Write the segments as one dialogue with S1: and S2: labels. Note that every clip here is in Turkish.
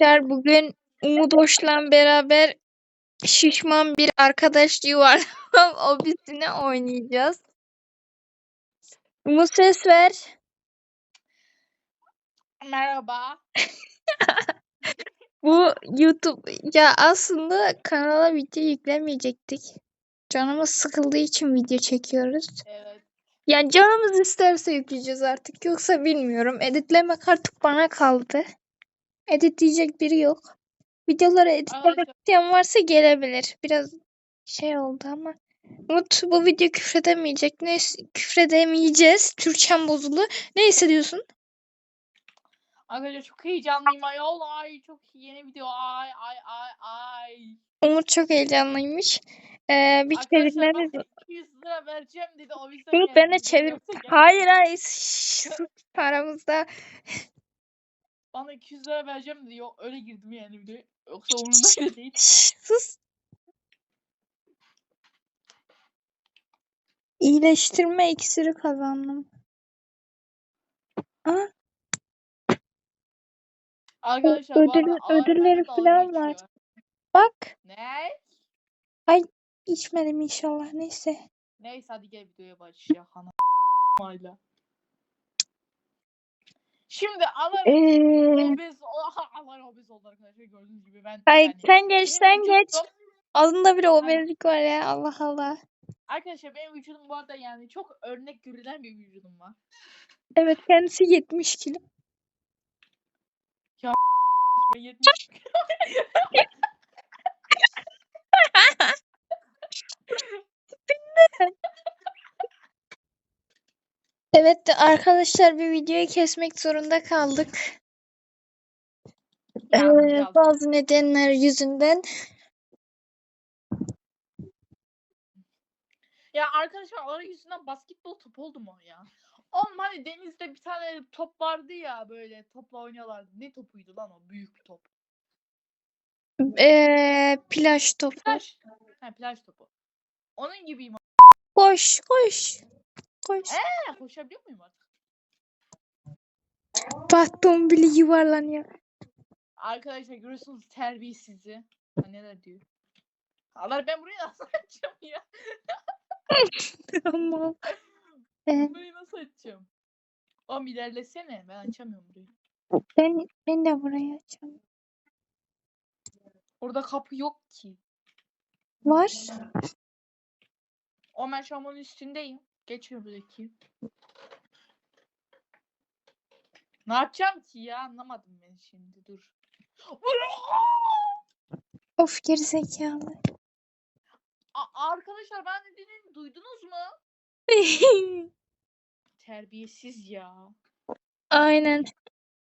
S1: Arkadaşlar bugün Umut Hoş'la beraber şişman bir arkadaş yuvarlamam obisine oynayacağız. Umut ses ver.
S2: Merhaba.
S1: Bu YouTube ya aslında kanala video yüklemeyecektik. Canımız sıkıldığı için video çekiyoruz.
S2: Evet.
S1: Yani canımız isterse yükleyeceğiz artık. Yoksa bilmiyorum. Editlemek artık bana kaldı. Editleyecek biri yok. Videoları editlemek isteyen varsa gelebilir. Biraz şey oldu ama. Umut bu video küfredemeyecek. Ne küfredemeyeceğiz. Türkçem bozulu. Ne hissediyorsun?
S2: Arkadaşlar çok heyecanlıyım ayol. Ay çok yeni video. Ay ay ay ay.
S1: Umut çok heyecanlıymış. Ee, bir çevirmeniz...
S2: bana 200 lira vereceğim dedi. O yüzden
S1: Umut ben de çevir... Hayır hayır. Şşş, paramızda.
S2: Bana 200 lira vereceğim dedi. Yok öyle girdim yani videoya. Yoksa umurumda değil.
S1: Sus. İyileştirme iksiri kazandım. Aa,
S2: Arkadaşlar bu
S1: ödül-
S2: arada ağır
S1: ödülleri
S2: dalga
S1: falan var.
S2: geçiyor.
S1: bak.
S2: Ne?
S1: içmedim inşallah. Neyse.
S2: Neyse hadi gel videoya başlayalım. Hala. Şimdi Alar
S1: Ee,
S2: obez, Oha, Alar obez oldu arkadaşlar gördüğünüz gibi ben
S1: ay
S2: yani
S1: sen geç sen geç.
S2: vücudum-
S1: Adında bile obezlik var ya. Allah Allah.
S2: Arkadaşlar benim vücudum bu arada yani çok örnek görülen bir vücudum var.
S1: Evet kendisi 70 kilo.
S2: Ben 70
S1: Evet de arkadaşlar bir videoyu kesmek zorunda kaldık. Ee, bazı nedenler yüzünden.
S2: Ya arkadaşlar Alar yüzünden basketbol topu oldu mu ya? Oğlum hani denizde bir tane top vardı ya böyle topla oynuyorlardı. Ne topuydu lan o büyük bir top.
S1: Ee, plaj topu.
S2: Plaj. Ha plaj topu. Onun gibiyim.
S1: Koş koş. Koş.
S2: Ha, koşabiliyor muyum artık?
S1: Bak dombili yuvarlanıyor.
S2: Arkadaşlar görüyorsunuz terbiyesizi. Ha, neler diyor. Alar ben burayı nasıl açacağım ya?
S1: Ama Ee,
S2: Burayı nasıl açacağım? Oğlum ilerlesene. Ben açamıyorum burayı.
S1: ben ben de burayı açacağım.
S2: Orada kapı yok ki.
S1: Var.
S2: O ben şu an onun üstündeyim. Geçiyor buradaki. Ne yapacağım ki ya? Anlamadım ben şimdi. Dur.
S1: Of gerizekalı.
S2: A- arkadaşlar ben ne dediğimi duydunuz mu? Terbiyesiz ya.
S1: Aynen.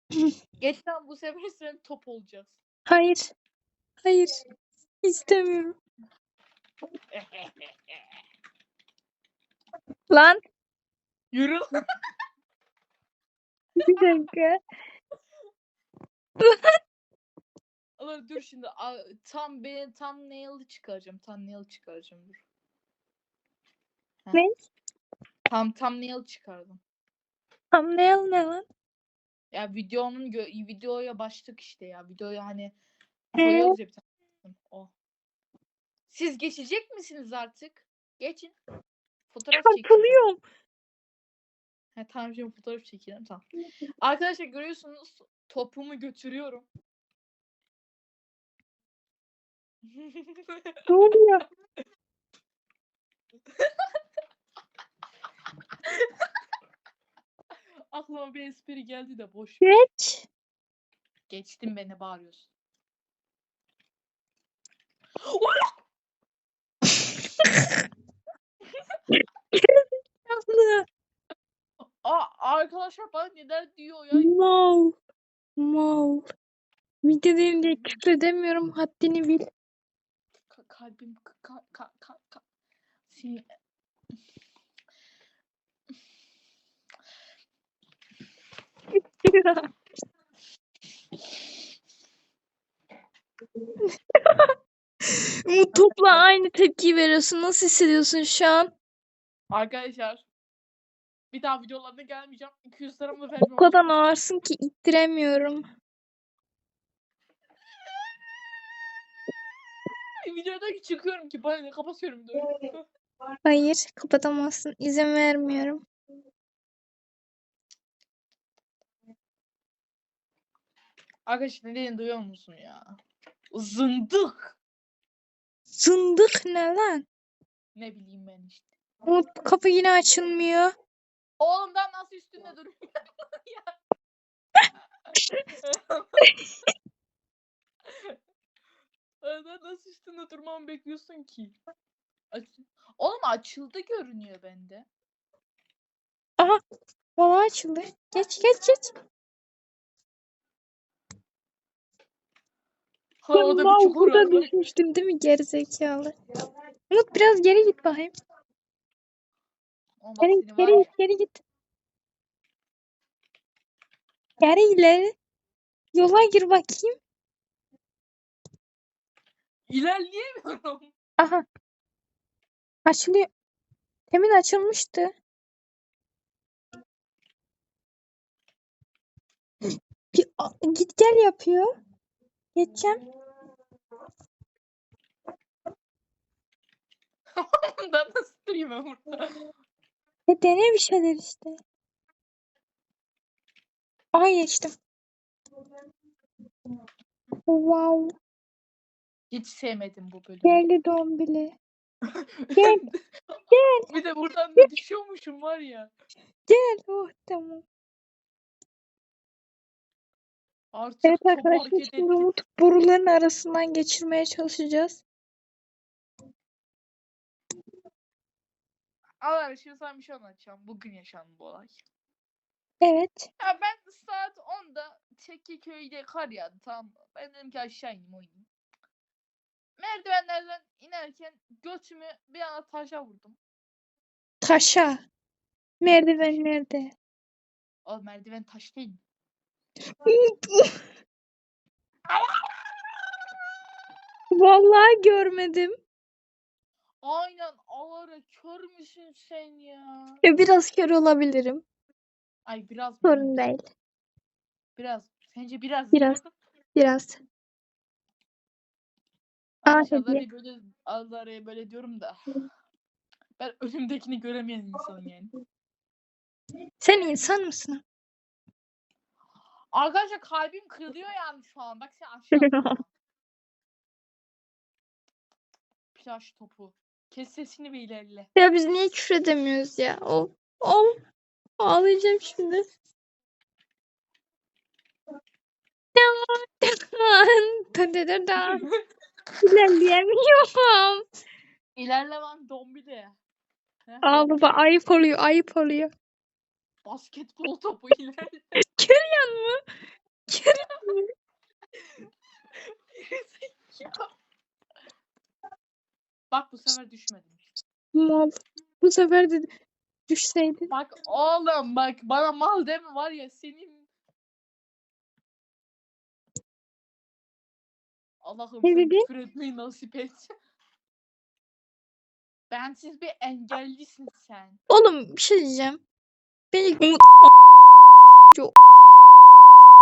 S2: Geçten bu sefer sen top olacağız.
S1: Hayır. Hayır. İstemiyorum. Lan
S2: Yürü.
S1: bir dakika.
S2: Alır dur şimdi. A- tam ben tam nail'ı çıkaracağım. Tam nail çıkaracağım dur. Heh.
S1: Ne?
S2: Tam tam nail çıkardım.
S1: Thumbnail ne lan?
S2: Ya videonun gö- videoya başlık işte ya. Videoya hani koyuyoruz ya bir tane. O. Siz geçecek misiniz artık? Geçin. Fotoğraf çekin.
S1: Çarpılıyorum.
S2: Ha, tamam şimdi fotoğraf çekelim tamam. Arkadaşlar görüyorsunuz topumu götürüyorum.
S1: Ne oluyor?
S2: Aklıma bir espri geldi de boş.
S1: Geç.
S2: Geçtim beni bağırıyorsun. Aa, arkadaşlar bana neler diyor ya.
S1: Mal. Mal. Videodayım diye küfredemiyorum. Haddini bil.
S2: Ka- kalbim ka ka ka ka.
S1: Bu topla aynı tepkiyi veriyorsun. Nasıl hissediyorsun şu an?
S2: Arkadaşlar bir daha videolarına gelmeyeceğim. 200 liramı vermem.
S1: O kadar ağırsın ki ittiremiyorum.
S2: videoda çıkıyorum ki bana ne kapatıyorum videoyu.
S1: Hayır, kapatamazsın. İzin vermiyorum.
S2: Arkadaşlar ne duyuyor musun ya? Zındık.
S1: Zındık ne lan?
S2: Ne bileyim ben işte.
S1: Umut kapı yine açılmıyor.
S2: Oğlum ben nasıl üstünde duruyorum ya? Ben nasıl üstünde durmamı bekliyorsun ki? Aç- Oğlum açıldı görünüyor bende.
S1: Valla açıldı. Geç geç geç.
S2: Ha o da bir çukur
S1: burada
S2: var.
S1: düşmüştüm değil mi gerizekalı? Umut biraz geri git bakayım.
S2: Oğlum bak
S1: Geri
S2: seni
S1: git,
S2: var.
S1: Geri ileri. Yola gir bakayım.
S2: İlerleyemiyorum.
S1: Aha. Açılıyor. Demin açılmıştı. Bir a- git gel yapıyor. Geçeceğim.
S2: ben nasıl durayım ben burada?
S1: E dene bir şeyler işte. Ay geçtim. Wow.
S2: Hiç sevmedim bu bölümü.
S1: Geldi dombili. Gel. Gel.
S2: bir de buradan da düşüyormuşum var ya.
S1: Gel. Oh tamam.
S2: Artık
S1: Evet arkadaşlar
S2: hareket
S1: şimdi
S2: etti.
S1: Umut boruların arasından geçirmeye çalışacağız.
S2: Allah şimdi sana bir şey anlatacağım. Bugün yaşandı bu olay.
S1: Evet.
S2: Ya ben saat 10'da Çekkeköy'de kar yağdı tamam mı? Ben dedim ki aşağı ineyim oynayayım. Merdivenlerden inerken götümü bir anda taşa vurdum.
S1: Taşa. Merdiven nerede?
S2: O merdiven taş değil?
S1: Vallahi görmedim.
S2: Aynen Alara kör müsün sen ya?
S1: E, biraz kör olabilirim.
S2: Ay biraz mı?
S1: Sorun değil.
S2: Biraz. Sence biraz mı?
S1: Biraz. Biraz. Aa.
S2: Alara'yı böyle, Alara'yı böyle diyorum da. Ben önümdekini göremeyen insanım yani.
S1: Sen insan mısın?
S2: Arkadaşlar kalbim kırılıyor yani şu an. Bak sen aşağı. Plaj topu. Kes sesini bir ilerle.
S1: ya biz niye küfür edemiyoruz ya? O, o. Ağlayacağım şimdi. İlerleyemiyorum.
S2: İlerle lan dombili.
S1: Ağlı bak ayıp oluyor ayıp oluyor.
S2: Basketbol topu ilerle.
S1: Görüyor musun? Görüyor musun?
S2: Bak bu sefer düşmedim.
S1: Mal. Bu sefer de düşseydi.
S2: Bak oğlum bak bana mal deme var ya senin. Allah'ım
S1: Ne
S2: sen
S1: dedin?
S2: küfür etmeyi nasip et. Bensiz bir engellisin sen.
S1: Oğlum bir şey diyeceğim. Beni Umut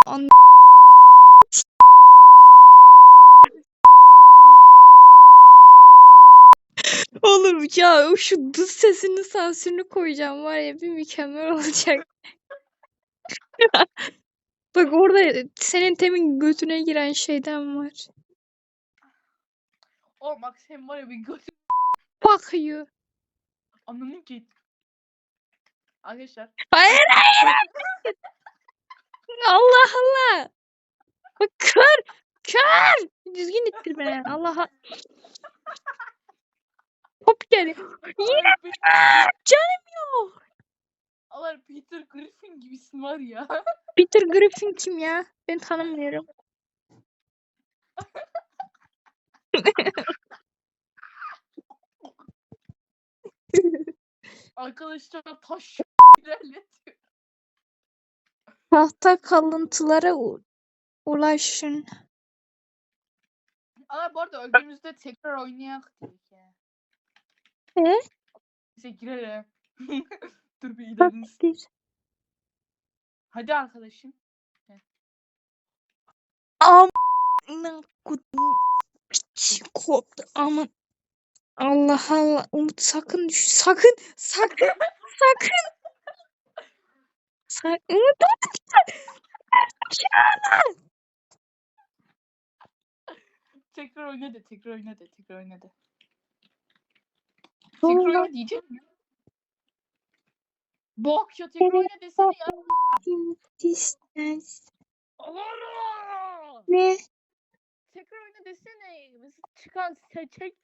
S1: An- Oğlum ya şu dız sesini sansürünü koyacağım var ya bir mükemmel olacak. Bak orada senin temin götüne giren şeyden var.
S2: Oğlum bak sen var ya bir göz
S1: Bakıyor.
S2: anladın ki. Arkadaşlar
S1: Hayır hayır. Allah Allah. Bak kör. Kör. Düzgün ittir beni. Allah'a. Hop geliyor. Yine canım yok.
S2: Allah Peter Griffin gibisin var ya.
S1: Peter Griffin kim ya? Ben tanımıyorum.
S2: Arkadaşlar taş ilerletiyor.
S1: Tahta kalıntılara u- ulaşın.
S2: Ama bu arada öldüğümüzde tekrar oynayak dedik ya.
S1: E?
S2: Bize girelim. Dur bir ileriniz.
S1: Takdir.
S2: Hadi arkadaşım.
S1: Amına kodum. Şş, Koptu aman. Allah Allah. Umut sakın düş. Sakın. Sakın. sakın. Sakın. Umut
S2: Tekrar oyna de, tekrar oyna de, tekrar oyna de. Oyna diyecek mi? Bak ya tekrar oyna desene ya.
S1: distance. Ne?
S2: Tekrar oyna desene. Biz çıkan çek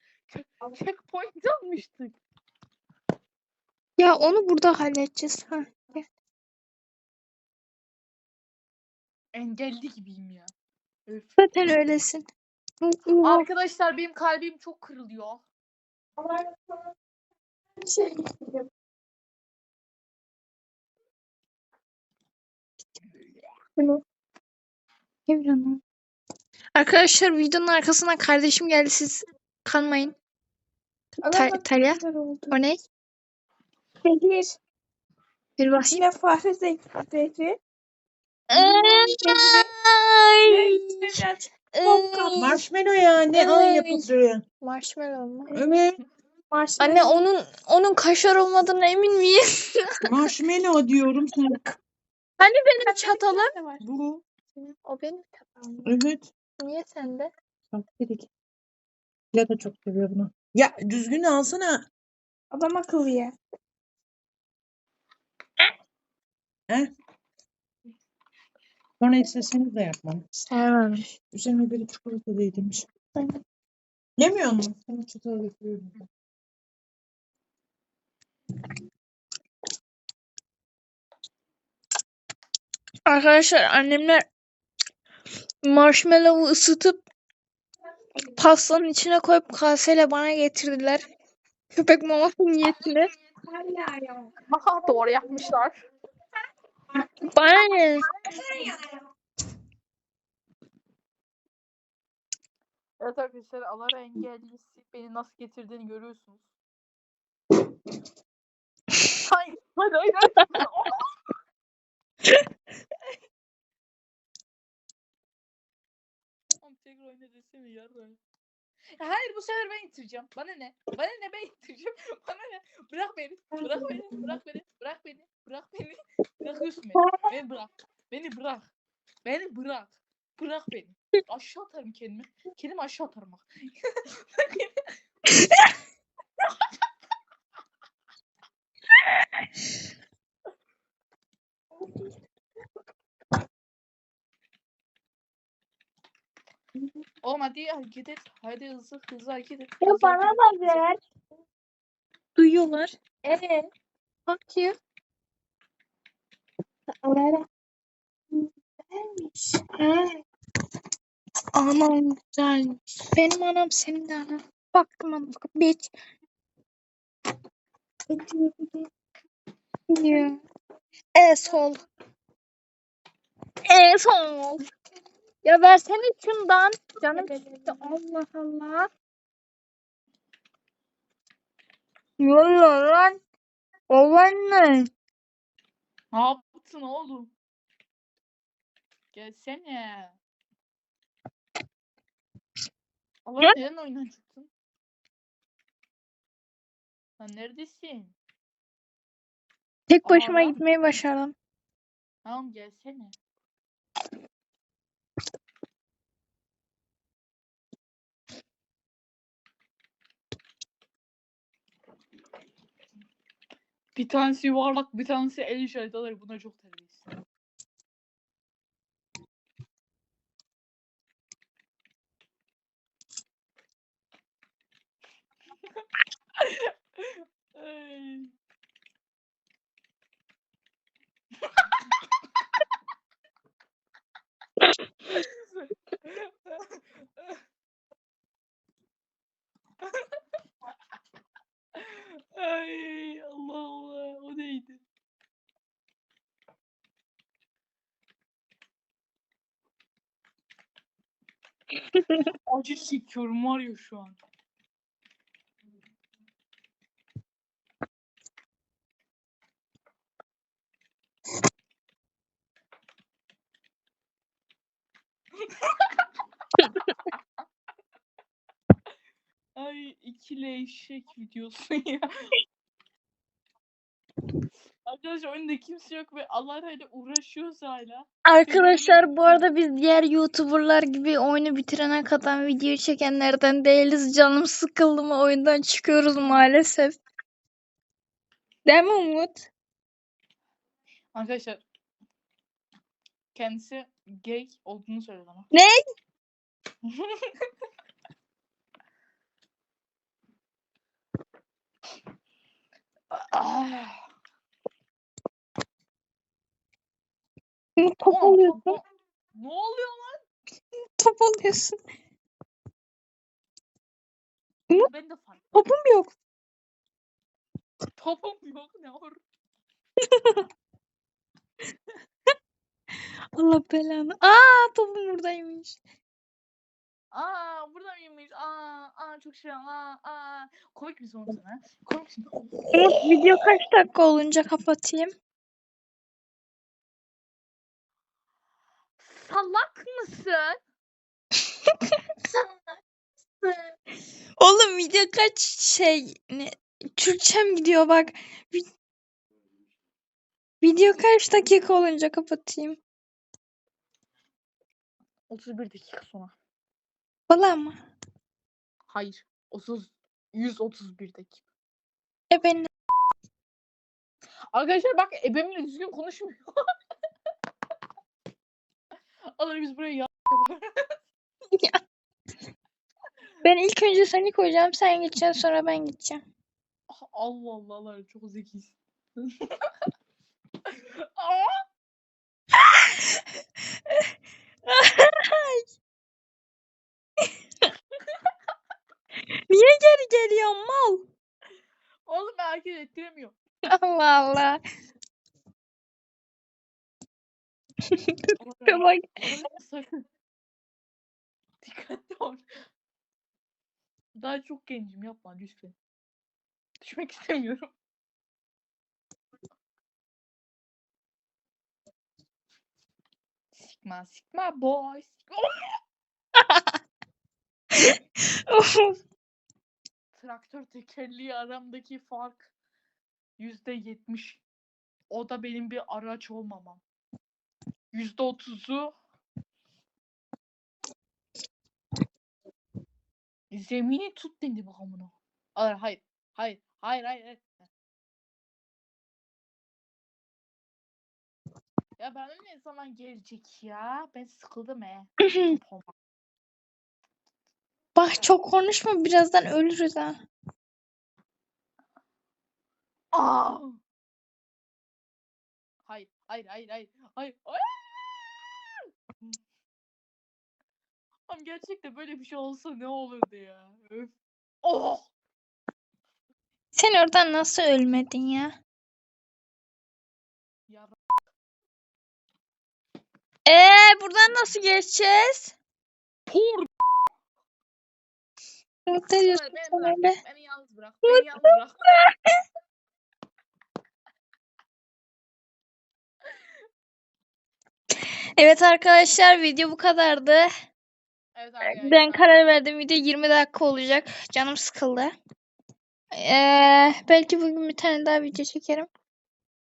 S2: checkpoint almıştık.
S1: Ya onu burada halledeceğiz. Ha. gel.
S2: Engelli gibiyim ya. Öf.
S1: Zaten öylesin.
S2: Arkadaşlar benim kalbim çok kırılıyor.
S1: Evren'im. Arkadaşlar videonun arkasından kardeşim geldi siz kanmayın. Ta- Talya o ne?
S3: Zehir.
S1: Bir basayım.
S3: Yine fare zehri.
S4: Marshmallow ya ne ay
S1: Ay.
S4: yapıp duruyor.
S1: Marshmallow mu?
S4: Evet.
S1: Anne onun onun kaşar olmadığına emin miyim?
S4: Marshmallow diyorum sana.
S1: Hani benim çatalım?
S4: Bu.
S1: O benim çatalım.
S4: Evet.
S1: Niye sende?
S4: Bak dedik. Ya da çok seviyor bunu. Ya düzgün alsana.
S3: Adam akıllı ya.
S4: He? Sonra isteseniz de yapmam.
S1: Sevmem.
S4: Üzerine biri çikolata değdirmiş. Yemiyor musun? Sana çatal getiriyorum.
S1: Arkadaşlar annemler marshmallow'u ısıtıp pastanın içine koyup kaseyle bana getirdiler. Köpek maması niyetine.
S2: Aha doğru yapmışlar.
S1: Bana ne?
S2: Evet arkadaşlar Alara engellisi beni nasıl getirdiğini görüyorsunuz. Hayır, hayır, hayır. Oğlum tekrar oyna desene yarın. Ya hayır bu sefer ben itireceğim. Bana ne? Bana ne ben itireceğim. Bana ne? Bırak beni. Bırak beni. Bırak beni. Bırak beni. Bırak beni. Bırakıyorsun beni. Beni bırak. Beni bırak. Beni bırak. Bırak beni. Aşağı atarım kendimi. Kendimi aşağı atarım bak. Oğlum hadi hareket et. Hadi hızlı hızlı hareket et.
S3: Ya
S2: hızlı
S3: bana
S2: hareket et,
S3: da ver.
S1: Duyuyorlar.
S3: Evet.
S1: Bak ya.
S3: Alara. Güzelmiş. He.
S1: Anam güzelmiş. Benim anam senin de anan. Baktım anam. Bitch. Ya. Asshole. Asshole. Ya versene şundan. Canım çıktı. Allah Allah. Yolla lan. Olan ne?
S2: Ne yaptın oğlum? Gelsene. Allah neden oyundan çıktın? Sen neredesin?
S1: Tek başıma
S2: Aa.
S1: gitmeyi başardım.
S2: Tamam gelsene. Bir tanesi yuvarlak, bir tanesi el işareti alarak buna çok terbiyesiz. Ay. Ay Allah Allah o neydi? Acı çekiyorum var ya şu an. İkili eşek videosu ya. Arkadaşlar oyunda kimse yok ve Allah hala uğraşıyoruz hala.
S1: Arkadaşlar bu arada biz diğer YouTuber'lar gibi oyunu bitirene kadar video çekenlerden değiliz. Canım sıkıldı mı oyundan çıkıyoruz maalesef. Değil mi Umut?
S2: Arkadaşlar kendisi gay olduğunu söyledi ama.
S1: Ne?
S2: Ah.
S1: Top
S2: top- Ne oluyor lan?
S1: Top alıyorsun.
S2: Ben de fark.
S1: Topum yok.
S2: Topum yok ne olur.
S1: Allah belanı. Aa topum buradaymış.
S2: Aa burada mıymış? Aa, aa çok şey. Aa, aa. Komik oğlum sen ha? Komik misin?
S1: Umut video kaç dakika olunca kapatayım?
S2: Salak mısın?
S1: Oğlum video kaç şey ne Türkçem gidiyor bak. Vi- Video kaç dakika olunca kapatayım?
S2: 31 dakika sonra.
S1: Valla mı?
S2: Hayır. 30 131 dakika.
S1: E ben
S2: Arkadaşlar bak ebemle düzgün konuşmuyor. Alır biz buraya ya.
S1: ben ilk önce seni koyacağım, sen gideceksin sonra ben gideceğim.
S2: Allah Allah Allah çok zekisin. Aa,
S1: Niye geri geliyorsun mal?
S2: Ettiremiyorum.
S1: Allah Allah.
S2: Sakın. Dikkatli ol. Daha çok gencim yapma lütfen. Düşmek istemiyorum. Sikma sikma boy. Traktör tekerleği aramdaki fark yüzde yetmiş. O da benim bir araç olmamam. Yüzde otuzu zemini tut dedi bakalım Hayır hayır hayır hayır hayır. hayır. Ya ben ne zaman gelecek ya? Ben sıkıldım he.
S1: Bak çok konuşma birazdan ölürüz ha.
S2: Aa! Hayır, hayır, hayır, hayır, hayır, hayır. Ama gerçekten böyle bir şey olsa ne olurdu ya? Öf. Oh!
S1: Sen oradan nasıl ölmedin ya?
S2: Ya
S1: Ee buradan nasıl geçeceğiz?
S2: Por!
S1: Ne diyorsun sen öyle?
S2: beni yalnız bırak, beni yalnız bırak.
S1: Evet arkadaşlar video bu kadardı.
S2: Evet
S1: Ben karar verdim video 20 dakika olacak. Canım sıkıldı. Ee, belki bugün bir tane daha video çekerim.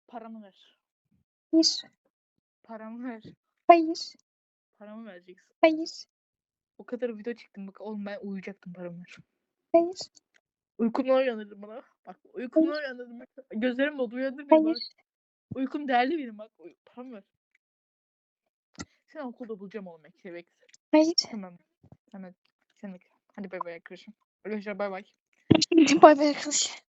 S2: Paramı ver.
S1: Hayır.
S2: Paramı ver.
S1: Hayır.
S2: Paramı vereceksin.
S1: Hayır.
S2: O kadar video çektim bak oğlum ben uyuyacaktım paramı ver.
S1: Hayır.
S2: Uykumdan uyanırdım bana. Bak uykumdan uyanırdım. Bak. Gözlerim doldu uyandır beni bak.
S1: Hayır.
S2: Uykum değerli benim bak. Uy paramı ver. Seni okulda bulacağım oğlum bekle bekle.
S1: Hayır.
S2: Tamam. Hemen. Sen de. Hadi bay bay arkadaşım. Arkadaşlar bay bay.
S1: Bay bay arkadaşlar.